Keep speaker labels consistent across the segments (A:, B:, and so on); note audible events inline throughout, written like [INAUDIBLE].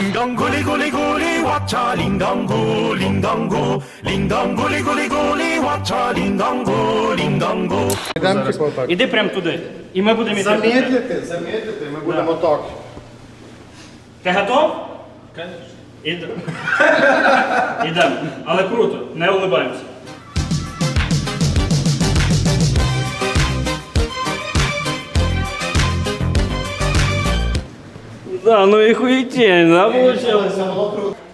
A: Ding dong gully gully gully watcha ding dong go ding dong go ding dong gully gully gully watcha ding dong go ding dong go
B: Йдемо типу так.
C: Іди прямо туди. І ми будемо йти.
B: Замедлити, замедлити, ми будемо так.
C: Ти готов? Звісно. Ідемо. Але круто, не улибаємося. Да, ну і хуєтень, да?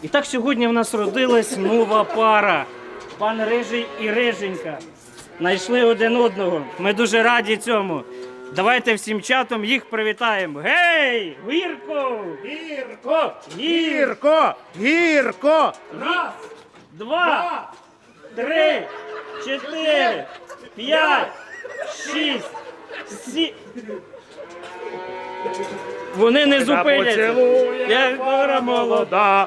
C: І так сьогодні в нас родилась нова пара. Пан Рижий і Риженька. Знайшли один одного. Ми дуже раді цьому. Давайте всім чатом їх привітаємо. Гей! Гірко! Гірко! Гірко! Гірко! Раз, два, три, чотири, п'ять, шість, сім. Вони не зупиняться. Як гора молода.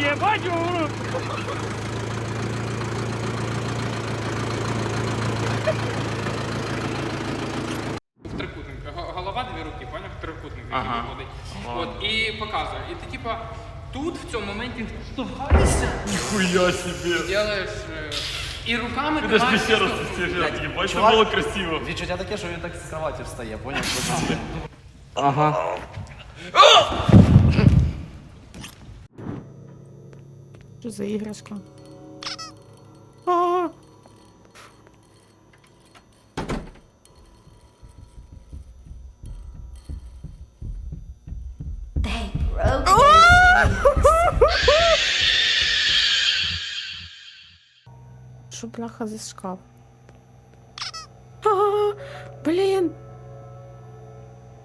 C: Єбать у руку.
D: в трикутник. Голова дві руки, поняв? Трикутник який виходить. От, і показує. І ти типа тут в цьому моменті штовхаєшся. Ніхуя собі. І делаєш. Е, І руками тримаєш. штовх-
E: Відчуття таке, що він так з кроваті встає, поняв?
C: Ага.
F: Що за іграшка? [LAUGHS] Що бляха за шкаф? А, Блін!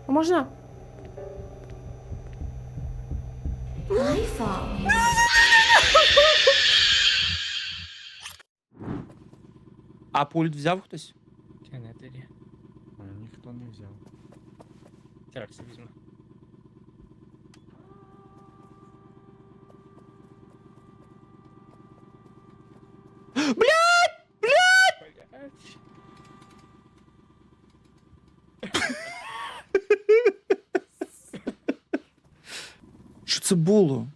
F: А можна?
G: А пульт взяв хтось?
C: Чи не тоді?
E: Ніхто не взяв.
C: Зараз візьму.
G: Що Це було?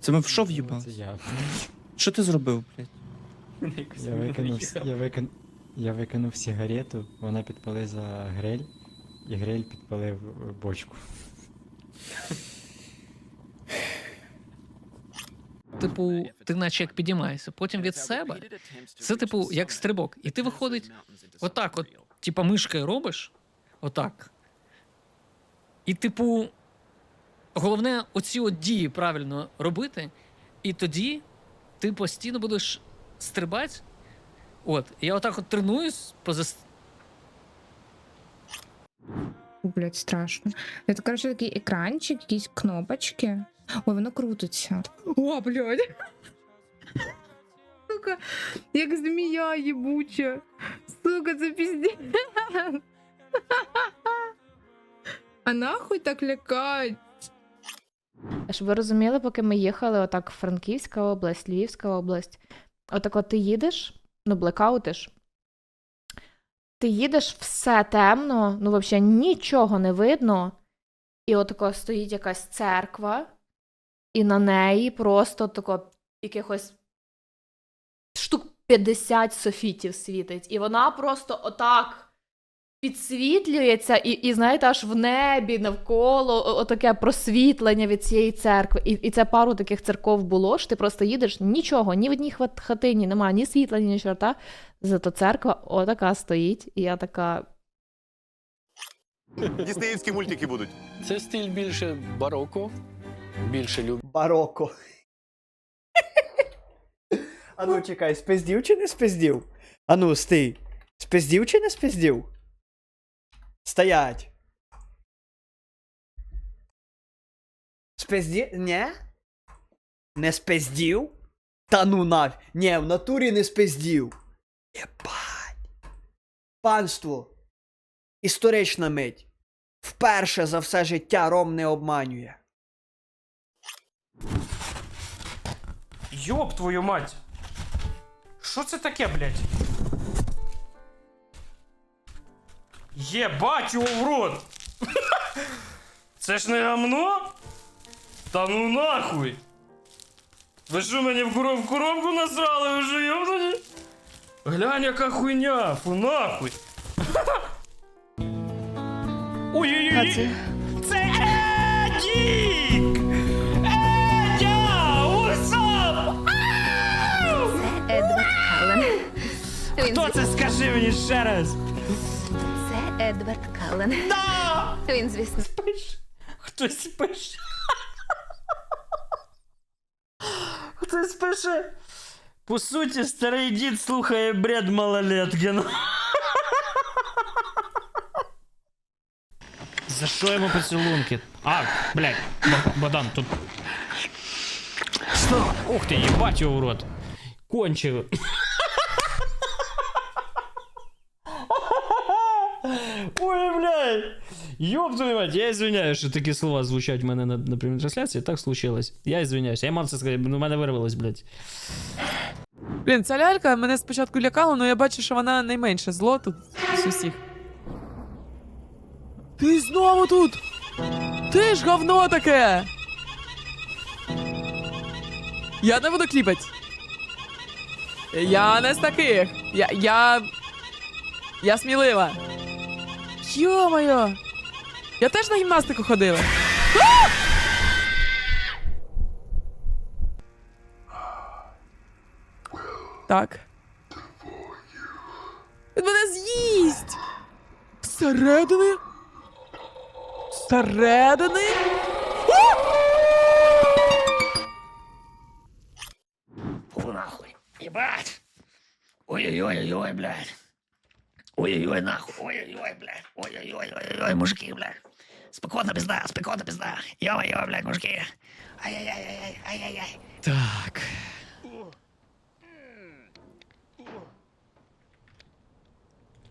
G: Це ми в в'їбали?
E: Це я.
G: Що ти зробив, блядь? [LAUGHS]
E: Я викинув, с- я викин, я викинув сигарету, вона підпалила за гриль, і гриль підпалив е, бочку.
H: Типу, ти наче як підіймаєшся, потім від себе. Це, типу, як стрибок. І ти виходить отак, от, типа мишкою робиш, отак. І, типу, головне оці от дії правильно робити, і тоді ти постійно будеш стрибати. От, я отак от тренуюсь поза
F: О, блядь, страшно. Это, короче, такий екранчик, якісь кнопочки. Ой, воно крутиться. О, блядь. Сука, як змія їбуча. Сука, це піздець. А нахуй так лякать?
I: Щоб ви розуміли, поки ми їхали, отак Франківська область, Львівська область. Отак от ти їдеш, ну, блекаутиш. Ти їдеш, все темно, ну, взагалі нічого не видно. І отако стоїть якась церква, і на неї просто тако якихось штук 50 софітів світить. І вона просто отак підсвітлюється, і, і знаєте, аж в небі навколо отаке просвітлення від цієї церкви. І, і це пару таких церков було, що ти просто їдеш, нічого, ні в одній хатині немає, ні світла, ні чорта. Зато церква отака стоїть, і я така.
A: Діснеївські мультики будуть
J: Це стиль більше бароко, більше люб.
K: Бароко. Ану, чекай, спиздів чи не спиздів? Ану, стій. Спиздів чи не спиздів? Стоять. Спиздів? Нє? Не спиздів? Та ну нав. Нє, в натурі не спиздів. Єбать. Панство. Історична мить. Вперше за все життя Ром не обманює.
C: Йоп твою мать! Що це таке, блядь? Єбать його в рот! Це ж не гамно? Та ну нахуй! Ви що мені в в коробку насрали? Ви що йобнуті? Глянь, яка хуйня! Фу нахуй! Ой-ой-ой!
L: це?
C: Едік! Едя! Усап! Хто це скажи мені ще раз?
L: Едвард Каллен.
C: Да!
L: Він, звісно.
C: Пише. Хтось пише. Хтось пише. По суті, старий дід слухає бред малолетки. За що йому поцілунки? А, блядь, Бо- Богдан, тут. Що? Ух ти, їбать його в рот. Кончив. Ой, блядь. Ёб твою мать, я извиняюсь, що такі слова звучать в мене на, на прямій трансляції. Так случилось. Я извиняюсь. Я мав це сказати, ну в мене вирвалось, блядь.
M: Блін, ця лялька мене спочатку лякала, але я бачу, що вона найменше зло тут з усіх. Ти знову тут! Ти ж говно таке! Я не буду кліпати. Я не з таких. Я. Я. Я смілива. Йо-моє! Я теж на гімнастику ходила. Так. Він мене з'їсть! Зсередини? Зсередини?
C: Фу нахуй. Ебать. Ой-ой-ой-ой, блядь. Ой-ой-ой, нахуй. Ой-ой-ой, блядь. Ой-ой-ой-ой, мужики, блядь. Спекотна пизда, спекотна пизда. Ё-моё, блядь, мужики. Ай-яй-яй-яй, ай-яй-яй. Так.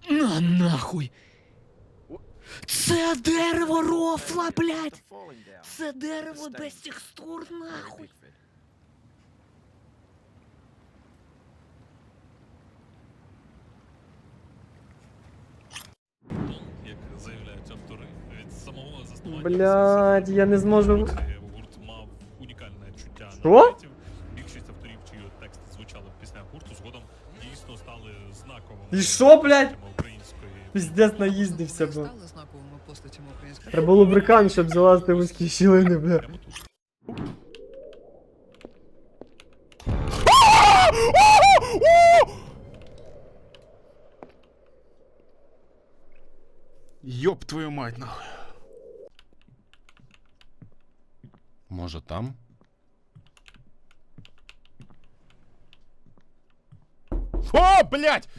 C: На нахуй. Це дерево рофла, блядь. Це дерево без текстур, нахуй.
N: Блядь, я не зможу.
O: гурт мав унікальне чуття
N: Що?
O: Більшість авторів, чиї тексти звучали в піснях гурту, згодом дійсно стали знаковими.
N: І що, блядь?
O: Української
N: Піздець наїздився, бо.
P: Стали знаковими постатями української.
N: Треба було брикан, щоб залазити в вузькі щілини, бля.
B: Йоп твою мать, нахуй.
O: Може там?
B: О, блядь!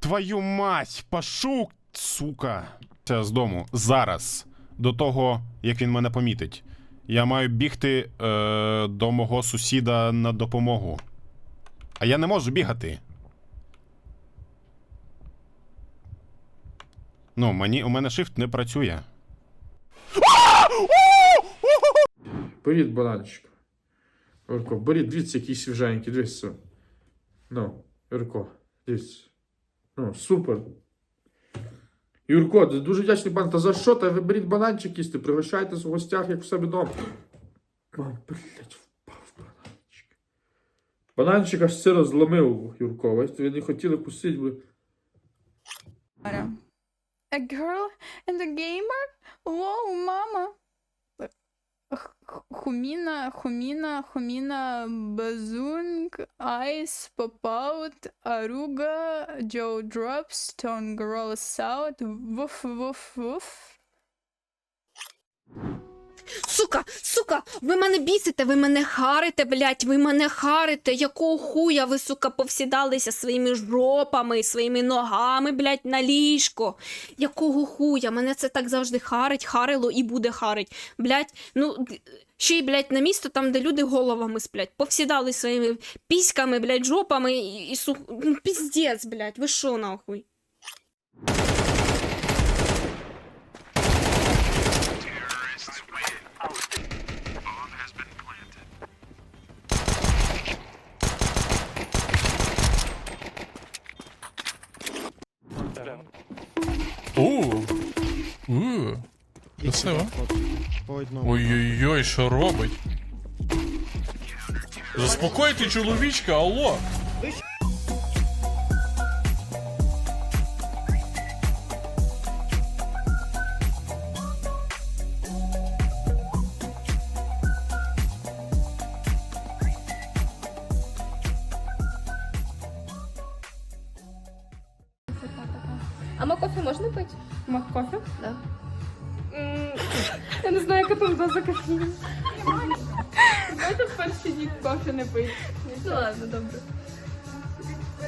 B: Твою мать! Пашу, сука! Це з дому. Зараз. До того, як він мене помітить. Я маю бігти е, до мого сусіда на допомогу. А я не можу бігати. Ну, мені, у мене shift не працює.
G: Беріть бананчик. Юрко, беріть, дивіться, які свіженькі, дивіться. Ну, Юрко, дивіться. Ну, супер. Юрко, дуже вдячний пан. Та за що? Та ви беріть бананчик їсти, пригощайтесь в гостях, як в себе вдома. Ой, блядь, впав бананчик. Бананчик аж сиро зломив, Юрко. Ви ви не хотіли пустити, бо...
Q: A girl and a gamer? Whoa, mama. Хуміна, хуміна, хуміна, базунг, айс, попаут, аруга, Джо дропс, тон грол саут, вуф, вуф, вуф.
L: Сука, сука, ви мене бісите, ви мене харите, блядь, ви мене харите. Якого хуя ви, сука, повсідалися своїми жопами, своїми ногами, блядь, на ліжко. Якого хуя? Мене це так завжди харить, харило і буде харить. Блядь, ну ще й, блядь, на місто там, де люди головами сплять. Повсідали своїми піськами, блядь, жопами і, і сух... Ну, піздець, блядь, ви що нахуй?
O: Красиво. Ой-ой-ой, що робить? Заспокойте чоловічка, алло!
R: А кофе можна пить? кофе? Да. Я не знаю, яка там доза кофеїну. Давайте в перші дні кофе не пить. Ну ладно, добре.